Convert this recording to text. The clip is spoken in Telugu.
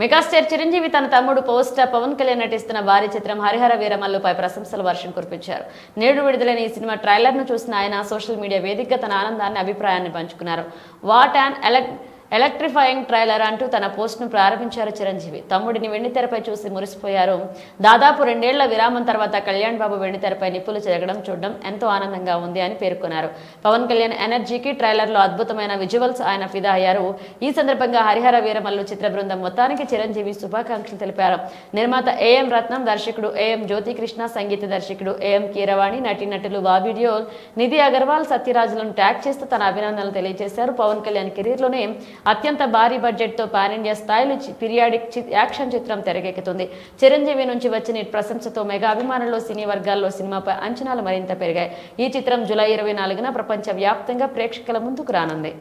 మెగాస్టార్ చిరంజీవి తన తమ్ముడు పోస్ట్ పవన్ కళ్యాణ్ నటిస్తున్న భారీ చిత్రం హరిహర వీరమల్లుపై ప్రశంసల వర్షం కురిపించారు. నేడు విడుదలైన ఈ సినిమా ట్రైలర్ను చూసిన ఆయన సోషల్ మీడియా వేదికగా తన ఆనందాన్ని అభిప్రాయాన్ని పంచుకున్నారు. What and elect electrifying trailer అంటూ తన పోస్ట్ను ప్రారంభించారు చిరంజీవి. తమ్ముడిని వెండితెరపై చూసి మురిసిపోయారు. దాదాపు రెండేళ్ళ విరామం తర్వాత కళ్యాణ్ బాబు వెండితెరపై నిప్పులు చెరగడం చూడడం ఎంతో ఆనందంగా ఉంది అని పేర్కొన్నారు. పవన్ కళ్యాణ్ ఎనర్జీకి ట్రైలర్లో అద్భుతమైన విజువల్స్ ఆయన ఫిదా అయ్యారు. ఈ సందర్భంగా హరిహర వీరమల్లు చిత్ర బృందం మొత్తానికి చిరంజీవి శుభాకాంక్షలు తెలిపారు. నిర్మాత ఏఎం రత్నం దర్శకుడు ఏఎం జ్యోతికృష్ణ సంగీత దర్శకుడు ఏఎం కీరవాణి నటీనటులు బాబిడియో నిధి అగర్వాల్ సత్యరాజులను ట్యాగ్ చేస్తూ తన అభినందనలు తెలియజేశారు. పవన్ కళ్యాణ్ కెరీర్లోనే అత్యంత భారీ బడ్జెట్తో పాన్ ఇండియా స్థాయిలో పిరియాడిక్ పీరియాడిక్ యాక్షన్ చిత్రం తెరకెక్కుతుంది. చిరంజీవి నుంచి వచ్చిన ప్రశంసతో మెగా అభిమానుల్లో సినీ వర్గాల్లో సినిమాపై అంచనాలు మరింత పెరిగాయి. ఈ చిత్రం జూలై ఇరవై నాలుగున ప్రపంచ వ్యాప్తంగా ప్రేక్షకుల ముందుకు రానుంది.